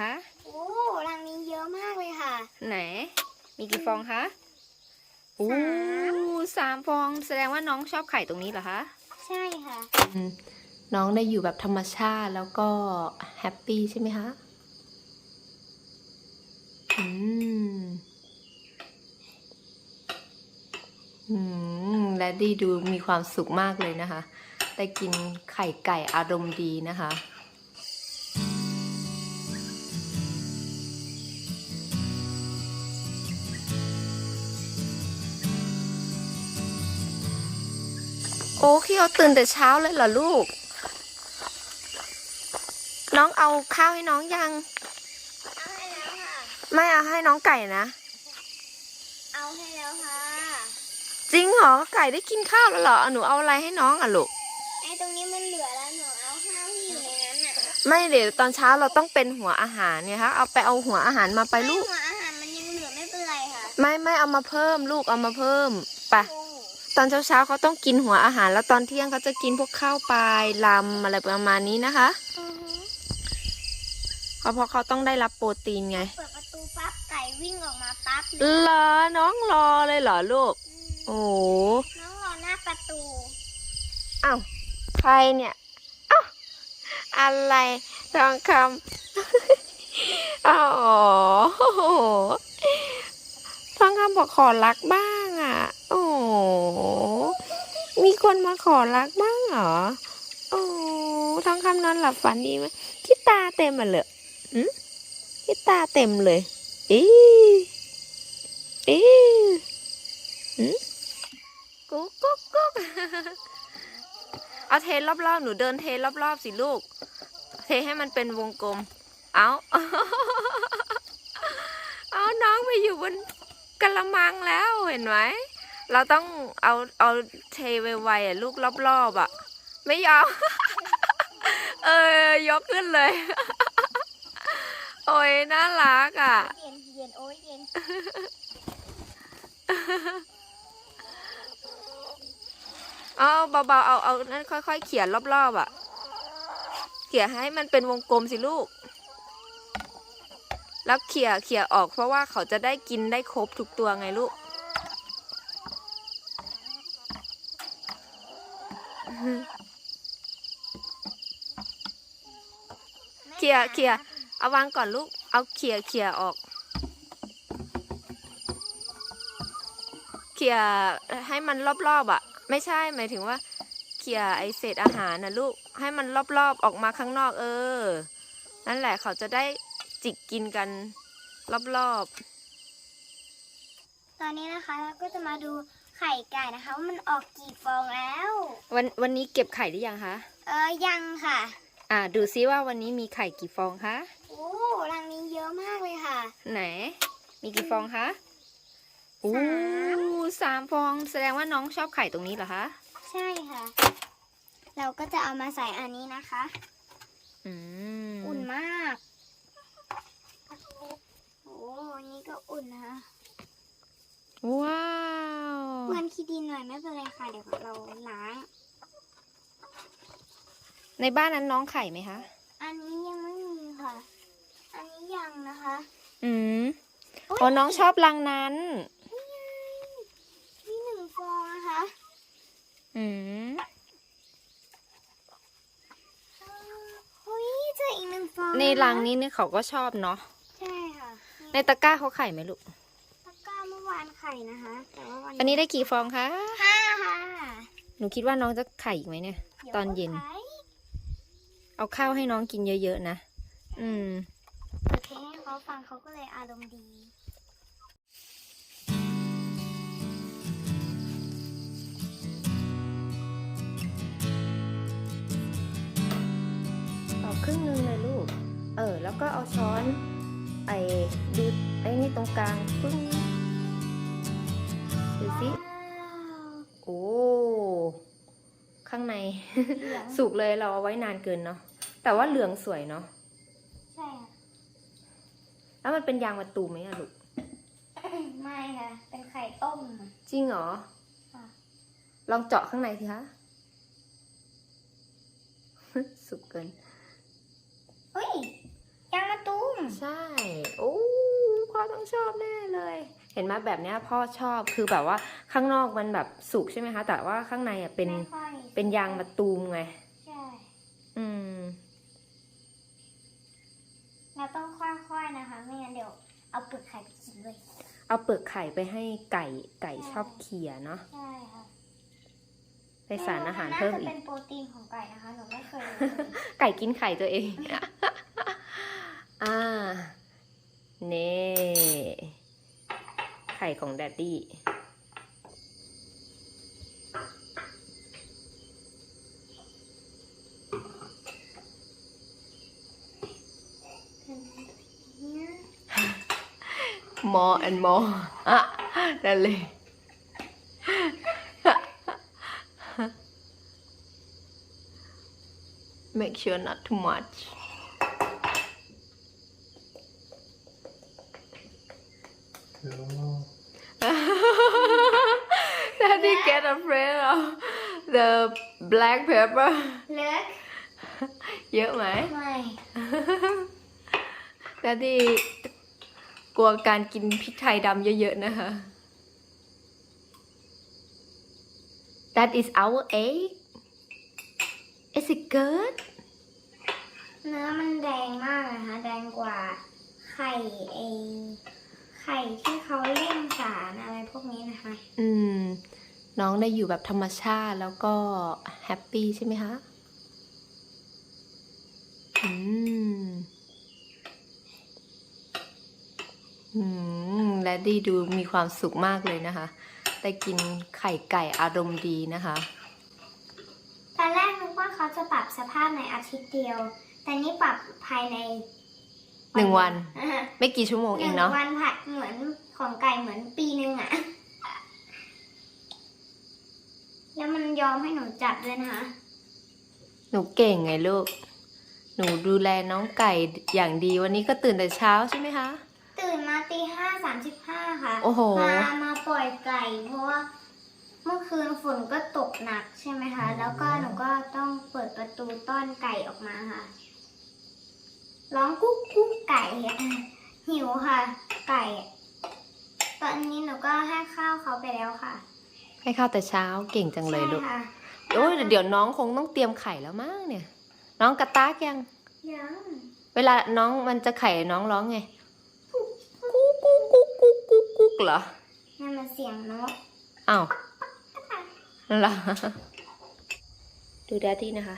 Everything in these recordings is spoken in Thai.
คะโอ้รังนี้เยอะมากเลยค่ะ ไหน มีกี่ฟองคะโอ้สามสามฟองแสดงว่าน้องชอบไข่ตรงนี้เหรอคะ ใช่ค่ะ น้องได้อยู่แบบธรรมชาติแล้วก็แฮปปี้ใช่ไหมคะอืมอืมและดีดูมีความสุขมากเลยนะคะ ได้กินไข่ไก่อารมณ์ดีนะคะ อ้พี่เอาตื่นแต่เช้าเลยเหรอลูก น้องเอาข้าวให้น้องยัง เอาให้แล้วค่ะ ไม่เอาให้น้องไก่นะ เอาให้แล้วค่ะ จริงเหรอไก่ได้กินข้าวแล้วเหรอหนูเอาอะไรให้น้องอะลูก ไอ้ตรงนี้มันเหลือแล้วหนูเอาข้าวที่อยู่ในนั้นน่ะไม่เดี๋ยวตอนเช้าเราต้องเป็นหัวอาหารเนี่ยคะเอาไปเอาหัวอาหารมาไปลูก หัวอาหารมันยังเหลือไม่เป็นไรค่ะ ไม่ไม่เอามาเพิ่มลูกเอามาเพิ่มไป โอ้ ตอนเช้าเช้าๆเขาต้องกินหัวอาหาร แล้วตอนเที่ยงเขาจะกินพวกข้าวปลายลำอะไรประมาณนี้นะคะอือฮึเพราะเพราะเขาต้องได้รับโปรตีนไง เปิดประตูปั๊บไก่วิ่งออกมาปั๊บเหรอน้องรอเลยเหรอลูกอืมโอ้โหน้องรอหน้าประตูอ้าวใครเนี่ยอ้าวอะไรทองคำอ๋อทองคำบอกขอรักบ้างอะโอ้โห มีคนมาขอรักบ้างเหรอ โอ้ทองคำนอนหลับฝันดีไหมคิดตาเต็มมาเลยอืมคิดตาเต็มเลย อีอีอืมกุ๊กกุ๊กกุ๊กเอาเทรอบๆ หนูเดินเทรอบๆ สิลูก เทให้มันเป็นวงกลม เอาเอาน้องไปอยู่บนกระมังแล้วเห็นไหม เราต้องเอาเอาเทไวๆอะลูกรอบๆอะ ไม่ยอมเออยกขึ้นเลย โอ้ยน่ารักอะ เย็นเย็นโอ้ยเย็นเอาเบาๆเอาเอานั่นค่อยๆ เขียนรอบๆอะ เขียให้มันเป็นวงกลมสิลูก แล้วเขี่ยเขี่ยออกเพราะว่าเขาจะได้กินได้ครบทุกตัวไงลูก เขี่ยเขี่ยเอาวางก่อนลูก เอาเขี่ยเขี่ยออก เขี่ยให้มันรอบๆอะ ไม่ใช่หมายถึงว่า เขี่ยไอเศษอาหารนะลูก ให้มันรอบๆออกมาข้างนอก เออ นั่นแหละเขาจะได้จิกกินกันรอบตอนนี้นะคะเราก็จะมาดู ไข่ไก่นะคะว่ามันออกกี่ฟองแล้วๆวันวันนี้เก็บไข่หรือยังคะเออยังค่ะ อ่า ดูซิว่าวันนี้มีไข่กี่ฟองคะโอ้รังนี้เยอะมากเลยค่ะ ไหน มีกี่ฟองคะโอ้สามสามฟองแสดงว่าน้องชอบไข่ตรงนี้เหรอคะ ใช่ค่ะ เราก็จะเอามาใส่อันนี้นะคะ อืม อุ่นมากโอ้อันนี้ก็อุ่นนะคะว้าวเหมือน ขี้ดินหน่อยไม่เป็นไรค่ะ เดี๋ยวเราล้าง ในบ้านนั้นน้องไข่ไหมคะ อันนี้ยังไม่มีค่ะ อันนี้ยังนะคะ อืมโอ้ยอ๋อน้องชอบรังนั้น นี่หนึ่งฟองนะคะ อืมเฮ้ยเจออีกหนึ่งฟองในรังนี้เนี่ยเขาก็ชอบเนาะ ใช่ค่ะ ในตะกร้าเขาไข่ไหมลูกตะกร้าเมื่อวานไข่นะคะ แต่ว่าวันอันนี้ได้กี่ฟองคะ ห้าค่ะหนูคิดว่าน้องจะไข่อีกไหมเนี่ย ดี๋วตอนเย็น ขาเอาข้าวให้น้องกินเยอะๆนะ อืม เปิดเพลงให้เขาฟังเขาก็เลยอารมณ์ดีเอาครึ่งหนึงเลยลูก เออ แล้วก็เอาช้อน ไอ้ดูไอ้นี่ตรงกลางปึ้ง ดูสิ โอ้ ข้างในเหลืองสุกเลยเราเอาไว้นานเกินเนาะ แต่ว่าเหลืองสวยเนาะ ใช่ค่ะแล้วมันเป็นยางมะตูมไหมอะลูก ไม่ค่ะ เป็นไข่ต้มค่ะจริงเหรอค่ะลองเจาะข้างในสิคะ สุกเกิน เฮ้ยยางมะตูม ใช่ โอ้พ่อ ต้องชอบแน่เลย เห็นไหมแบบเนี้ยพ่อชอบคือแบบว่าข้างนอกมันแบบสุกใช่ไหมคะ แต่ว่าข้างในอะเป็นไม่ค่อยเป็นยางมะตูมไง ใช่ อืม เราต้องค่อยๆนะคะ ไม่งั้นเดี๋ยวเอาเปลือกไข่ไปกินเลยเอาเปลือกไข่ไปให้ไก่ไก่ชอบเขี่ยเนาะใช่ค่ะไปสารอาหารเพิ่มน่าอีจะก เป็นโปรตีนของไก่นะคะหนูไม่เคยรู้ไก่กินไข่ตัวเอง อ่า เน่ไข่ของแดดดี้เนี่ย more and more อะนั่นเลย make sure not too much Daddy get afraid of the black pepper เลิกเยอะไหมไม่ Daddy กลัวการกินพริกไทยดำเยอะๆนะคะ That is our egg Is it good เนื้อมันแดงมากนะคะแดงกว่าไข่เอง ไข่ที่เขาเล่นสารอะไรพวกนี้นะคะ อืม น้องได้อยู่แบบธรรมชาติแล้วก็แฮปปี้ใช่ไหมคะ อืม อืม และดีดูมีความสุขมากเลยนะคะ ได้กินไข่ไก่อารมณ์ดีนะคะ ตอนแรกนึกว่าเขาจะปรับสภาพในอาทิตย์เดียว แต่นี่ปรับภายใน หนึ่งวันอ่าฮะไม่กี่ชั่วโมงหเอนึ่งงเนาะวันผัดเหมือนของไก่เหมือนปีหนึ่งอะแล้วมันยอมให้หนูจับด้วยนะคะ หนูเก่งไงลูก หนูดูแลน้องไก่อย่างดีวันนี้ก็ตื่นแต่เช้าใช่ไหมคะ ตื่นมาตีห้าสามสิบห้าค่ะ โอ้โห มามาปล่อยไก่ เพราะว่าเมื่อคืนฝนก็ตกหนักใช่ไหมคะ แล้วก็หนูก็ต้องเปิดประตูต้อนไก่ออกมาค่ะ ร้องกุ๊กกุ๊กไก่อะหิวค่ะ ไก่ ตอนนี้หนูก็ให้ข้าวเขาไปแล้วค่ะให้ข้าวแต่เช้าเก่งจังเลยลูกใช่ค่ะโอ้ยเดี๋ยวน้องคงต้องเตรียมไข่แล้วมั้งเนี่ย น้องกระตากยัง ยังเวลาน้องมันจะไข่น้องร้องไงกุ๊กกุ๊กกุ๊กกุ๊กกุ๊กกุ๊กเหรอนั่นมันเสียงนกอ้าวเหรอดูแดดดี้นะคะ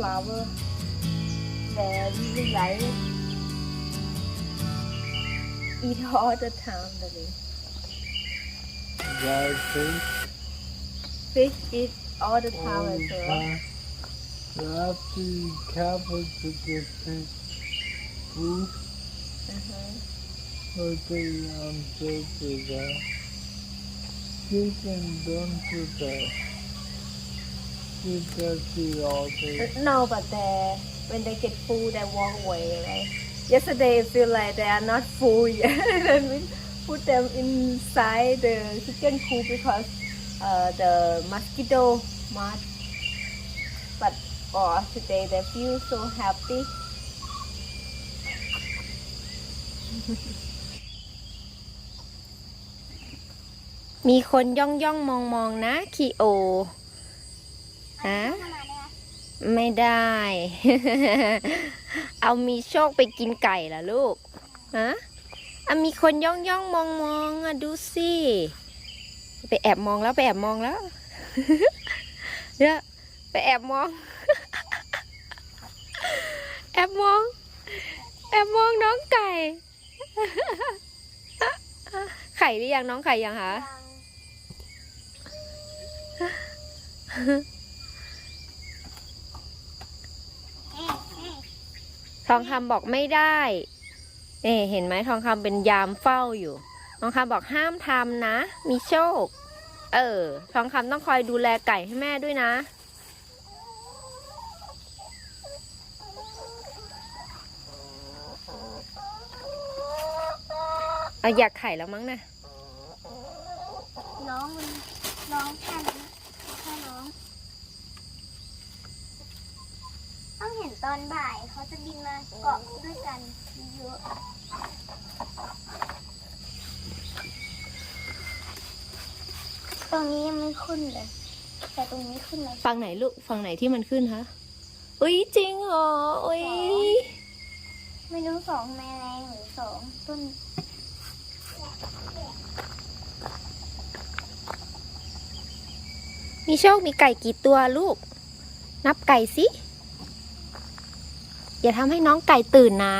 flower there we will like eat all the time daddy Dry fish. fish eat all the time all as the well. You have to be careful to give fish food uh-huh. or they um so to that. Chicken don't do that. You just eat all day. no but they when they get full they walk away right yesterday it feel like they are not full yet then we put them inside the chicken coop because uh, the mosquito mud but for today they feel so happy มีคนย่องย่องมองมองนะคีโอ ฮะไม่ได้ เอามีโชคไปกินไก่ล่ะลูก ฮะอะมีคนย่องย่องมองมองอะดูสิ ไปแอบมองแล้วไปแอบมองแล้วเดี๋ยวไปแอบมอง แอบมอง แอบมองน้องไก่ ไข่หรือยังน้องไข่ยังคะ ทองคำบอกไม่ได้เอเห็นไหมทองคำเป็นยามเฝ้าอยู่ ทองคำบอกห้ามทำนะ มีโชค เออ ทองคำต้องคอยดูแลไก่ให้แม่ด้วยนะ เอาอยากไข่แล้วมั้งนะน้องมัน้องแค่ ต้องเห็นตอนบ่ายเขาจะบินมาเกาะด้วยกันเยอะตรงนี้ยังไม่ขึ้นเลย แต่ตรงนี้ขึ้นแล้วฝั่งไหนลูกฝั่งไหนที่มันขึ้นคะอุ้ยจริงเหรออุ้ยไม่รู้สองแมลงหรือสองต้นมีโชคมีไก่กี่ตัวลูก นับไก่สิ อย่าทำให้น้องไก่ตื่นนะ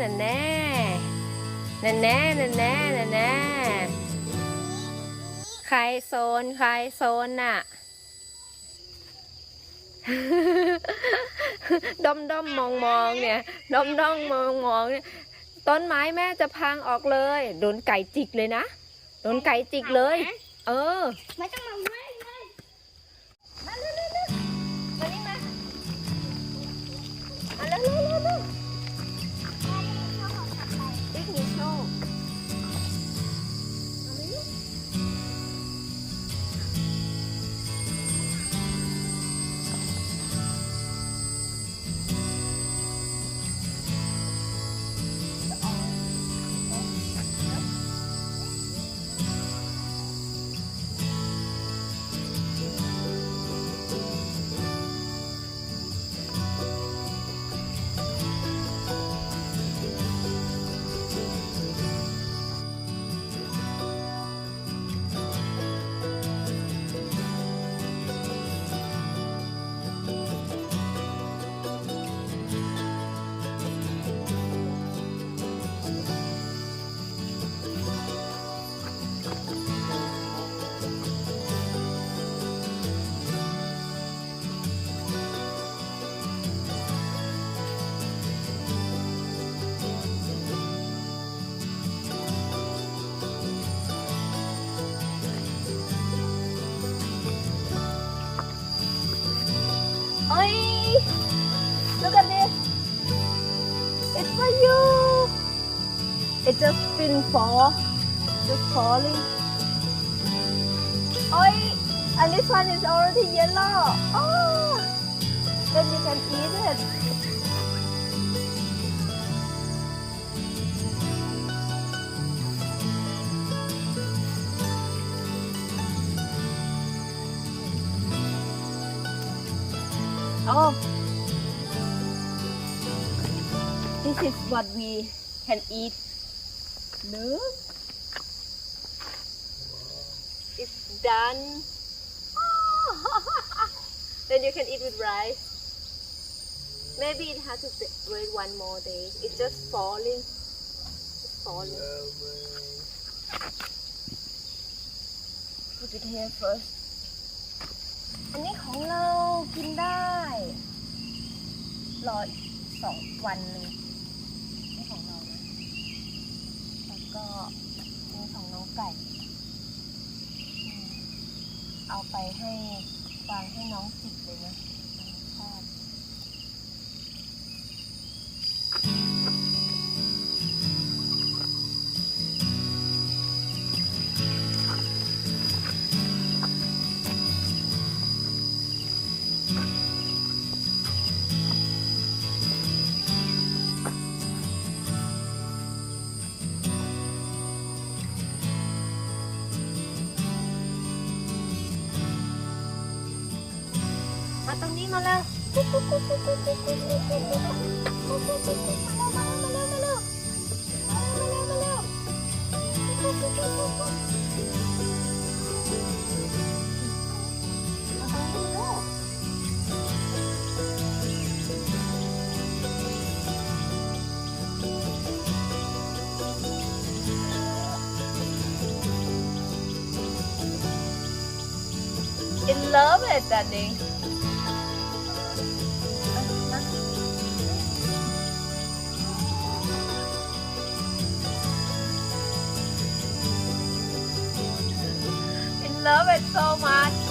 นั่นแน่นั่นแน่นั่นแน่นั่นแน่นั่นแน่ใครโซนใครโซนน่ะด้อมด้อมมองมองเนี่ยด้อมด้อมมองมองเนี่ยต้นไม้แม่จะพังออกเลย โดนไก่จิกเลยนะ โดนไก่จิกเลย เออ ไม่ต้องมาไม่ไม่มา Oi! Look at this. It's for you. It just been fall. Just falling. Oi! And this one is already yellow. Oh! Then you can eat it. Oh, this is what we can eat. Look, it's done. then you can eat with rice. Maybe it has to wait one more day. It's just falling. It's falling. Put it here first. ของเรากินได้ รออีกสองวันหนึ่งนี่ของเรานะ แล้วก็นี่ของน้องไก่ เอาไปให้วางให้น้องจิบเลยนะ I love it, Danny. Love it so much